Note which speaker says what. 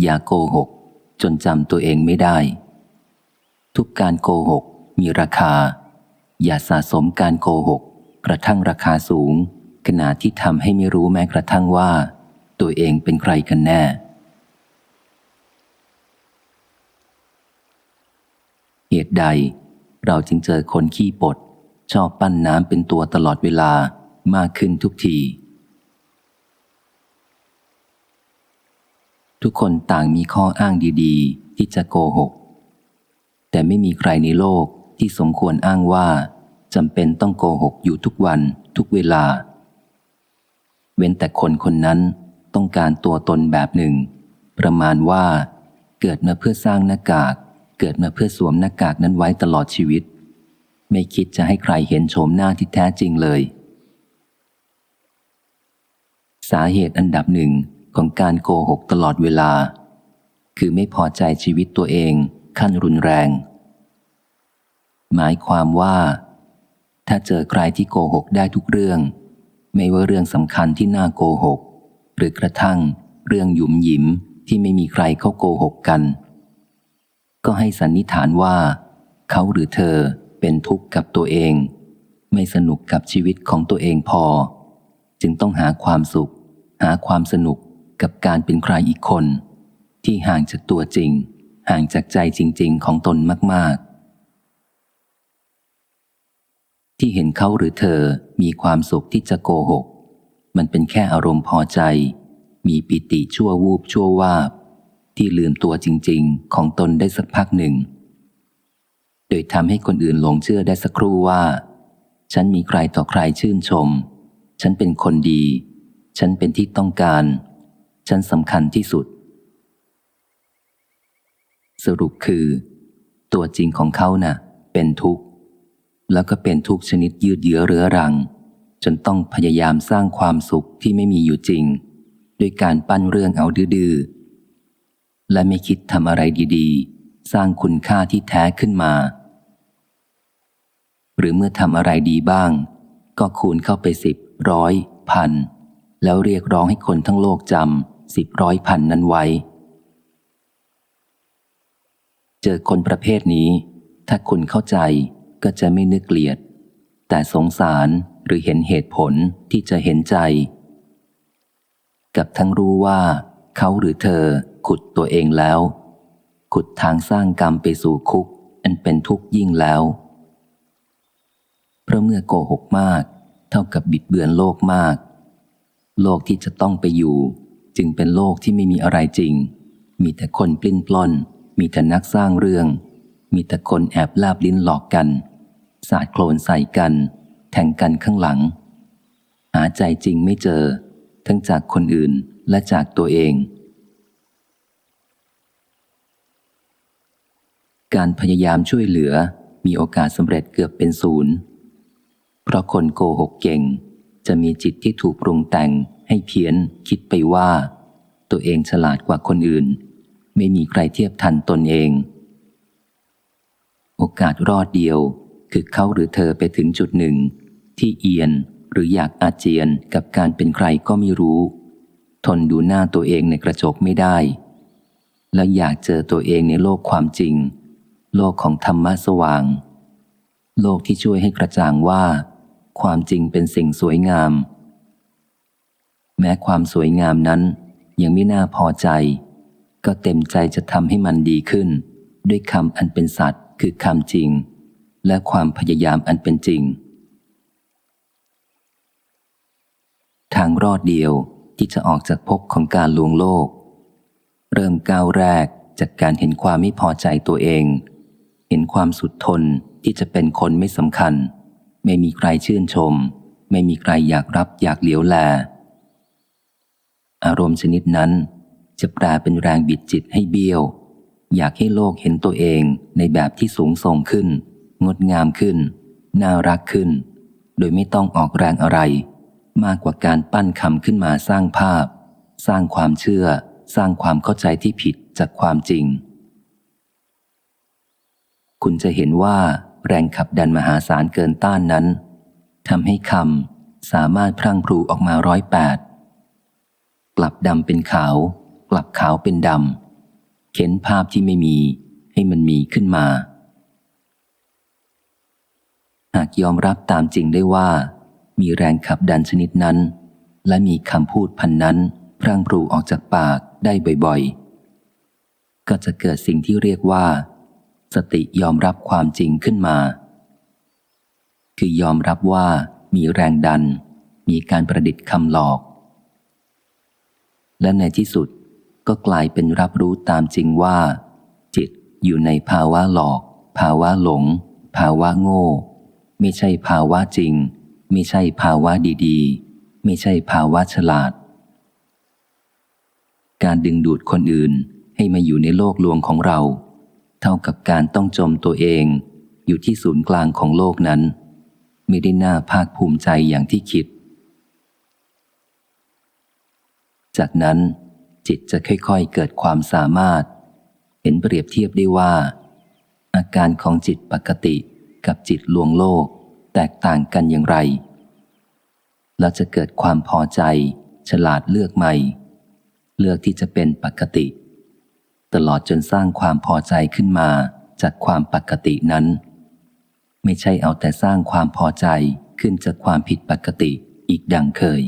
Speaker 1: อย่าโกหก จนจำตัวเองไม่ได้ ทุกการโกหก มีราคา อย่าสะสมการโกหก กระทั่งราคาสูง ขณะที่ทำให้ไม่รู้แม้กระทั่งว่า ตัวเองเป็นใครกันแน่ เหตุใด เราจึงเจอคนขี้ปด ชอบปั้นน้ำเป็นตัวตลอดเวลามากขึ้นทุกที ทุกคนต่างมีข้ออ้างดีๆ ที่จะโกหก แต่ไม่มีใครในโลกที่สมควรอ้างว่าจำเป็นต้องโกหกอยู่ทุกวันทุกเวลา เว้นแต่คนคนนั้นต้องการตัวตนแบบหนึ่ง ประมาณว่า เกิดมาเพื่อสร้างหน้ากาก เกิดมาเพื่อสวมหน้ากากนั้นไว้ตลอดชีวิต ไม่คิดจะให้ใครเห็นโฉมหน้าที่แท้จริงเลย สาเหตุอันดับหนึ่ง ของการโกหกตลอดเวลา คือไม่พอใจชีวิตตัวเองขั้นรุนแรง หมายความว่า ถ้าเจอใครที่โกหกได้ทุกเรื่อง ไม่ว่าเรื่องสำคัญที่น่าโกหก หรือกระทั่งเรื่องหยุมหยิมที่ไม่มีใครเข้าโกหกกัน ก็ให้สันนิษฐานว่า เขาหรือเธอเป็นทุกข์กับตัวเอง ไม่สนุกกับชีวิตของตัวเองพอ จึงต้องหาความสุข หาความสนุก กับการเป็นใครอีกคน ที่ห่างจากตัวจริง ห่างจากใจจริง ๆ ของตนมาก ๆ ที่เห็นเขาหรือเธอมีความสุขที่จะโกหก มันเป็นแค่อารมณ์พอใจ มีปิติชั่ววูบชั่ววาบ ที่ลืมตัวจริง ๆ ของตนได้สักพักหนึ่ง โดยทำให้คนอื่นหลงเชื่อได้สักครู่ว่า ฉันมีใครต่อใครชื่นชม ฉันเป็นคนดี ฉันเป็นที่ต้องการ ฉันสำคัญที่สุด สรุปคือ ตัวจริงของเขานะ่ะ เป็นทุกข์ แล้วก็เป็นทุกข์ชนิดยืดเยื้อเรื้อรัง จนต้องพยายามสร้างความสุขที่ไม่มีอยู่จริง ด้วยการปั้นเรื่องเอาดื้อและไม่คิดทำอะไรดีๆ สร้างคุณค่าที่แท้ขึ้นมา หรือเมื่อทำอะไรดีบ้าง ก็คูณเข้าไปสิบร้อยพัน แล้วเรียกร้องให้คนทั้งโลกจำสิบร้อยพันนั้นไว้ เจอคนประเภทนี้ ถ้าคุณเข้าใจก็จะไม่นึกเกลียด แต่สงสารหรือเห็นเหตุผลที่จะเห็นใจ กับทั้งรู้ว่า เขาหรือเธอขุดตัวเองแล้ว ขุดทางสร้างกรรมไปสู่คุก อันเป็นทุกข์ยิ่งแล้วเพราะเมื่อโกหกมาก เท่ากับบิดเบือนโลกมาก โลกที่จะต้องไปอยู่ จึงเป็นโลกที่ไม่มีอะไรจริง มีแต่คนปลิ้นปล้อนมีแต่นักสร้างเรื่อง มีแต่คนแอบลาบลิ้นหลอกกัน สาดโคลนใส่กัน แทงกันข้างหลัง หาใจจริงไม่เจอ ทั้งจากคนอื่นและจากตัวเอง การพยายามช่วยเหลือมีโอกาสสำเร็จเกือบเป็นศูนย์ เพราะคนโกหกเก่ง จะมีจิตที่ถูกปรุงแต่งให้เพี้ยนคิดไปว่า ตัวเองฉลาดกว่าคนอื่น ไม่มีใครเทียบทันตนเอง โอกาสรอดเดียวคือเขาหรือเธอไปถึงจุดหนึ่ง ที่เอียนหรืออยากอาเจียนกับการเป็นใครก็ไม่รู้ ทนดูหน้าตัวเองในกระจกไม่ได้ และอยากเจอตัวเองในโลกความจริง โลกของธรรมะสว่าง โลกที่ช่วยให้กระจ่างว่า ความจริงเป็นสิ่งสวยงาม แม้ความสวยงามนั้น ยังไม่น่าพอใจ ก็เต็มใจจะทำให้มันดีขึ้น ด้วยคำอันเป็นสัตว์คือคำจริง และความพยายามอันเป็นจริง ทางรอดเดียวที่จะออกจากภพของการลวงโลก เริ่มก้าวแรกจากการเห็นความไม่พอใจตัวเอง เห็นความสุดทนที่จะเป็นคนไม่สำคัญ ไม่มีใครชื่นชม ไม่มีใครอยากรับอยากเหลียวแล อารมณ์ชนิดนั้นจะแปลเป็นแรงบิดจิตให้เบี้ยว อยากให้โลกเห็นตัวเองในแบบที่สูงส่งขึ้น งดงามขึ้น น่ารักขึ้น โดยไม่ต้องออกแรงอะไร มากกว่าการปั้นคำขึ้นมาสร้างภาพ สร้างความเชื่อ สร้างความเข้าใจที่ผิดจากความจริง คุณจะเห็นว่า แรงขับดันมหาศาลเกินต้านนั้นทำให้คำสามารถพรั่งพรูออกมาร้อยแปดกลับดำเป็นขาว กลับขาวเป็นดำเข็นภาพที่ไม่มีให้มันมีขึ้นมา หากยอมรับตามจริงได้ว่า มีแรงขับดันชนิดนั้น และมีคำพูดพันนั้น พรั่งปรูออกจากปากได้บ่อยๆ ก็จะเกิดสิ่งที่เรียกว่า สติยอมรับความจริงขึ้นมา คือยอมรับว่ามีแรงดัน มีการประดิษฐ์คำหลอก และในที่สุดก็กลายเป็นรับรู้ตามจริงว่า จิตอยู่ในภาวะหลอก ภาวะหลง ภาวะโง่ ไม่ใช่ภาวะจริง ไม่ใช่ภาวะดีๆ ไม่ใช่ภาวะฉลาด การดึงดูดคนอื่นให้มาอยู่ในโลกลวงของเรา เท่ากับการต้องจมตัวเองอยู่ที่ศูนย์กลางของโลกนั้น ไม่ได้น่าภาคภูมิใจอย่างที่คิด จากนั้นจิตจะค่อยๆเกิดความสามารถ เห็นเปรียบเทียบได้ว่า อาการของจิตปกติกับจิตลวงโลกแตกต่างกันอย่างไร แล้วจะเกิดความพอใจ ฉลาดเลือกใหม่ เลือกที่จะเป็นปกติ ตลอดจนสร้างความพอใจขึ้นมาจากความปกตินั้น ไม่ใช่เอาแต่สร้างความพอใจขึ้นจากความผิดปกติอีกดังเคย